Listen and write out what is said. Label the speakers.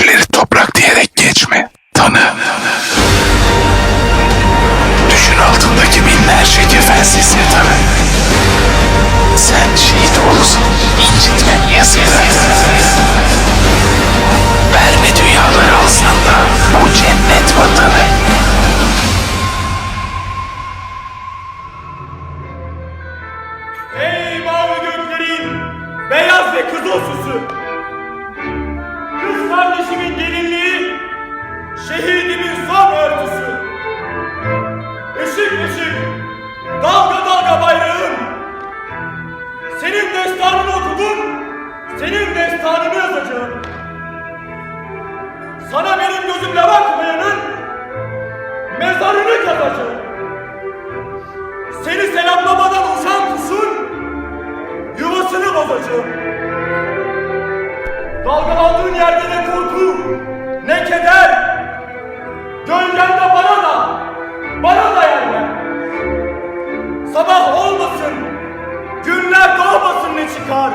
Speaker 1: Yerleri toprak diyerek geçme. Işık, dalga dalga bayrağım! Senin destanını okudum, senin destanını yazacağım! Sana benim gözümle bakmayanın mezarını kazacağım! Seni selamlamadan uçan kuşun yuvasını bozacağım. Dalgalandığın yerde ne korku, ne keder. Sabah olmasın, günler doğmasın ne çıkar.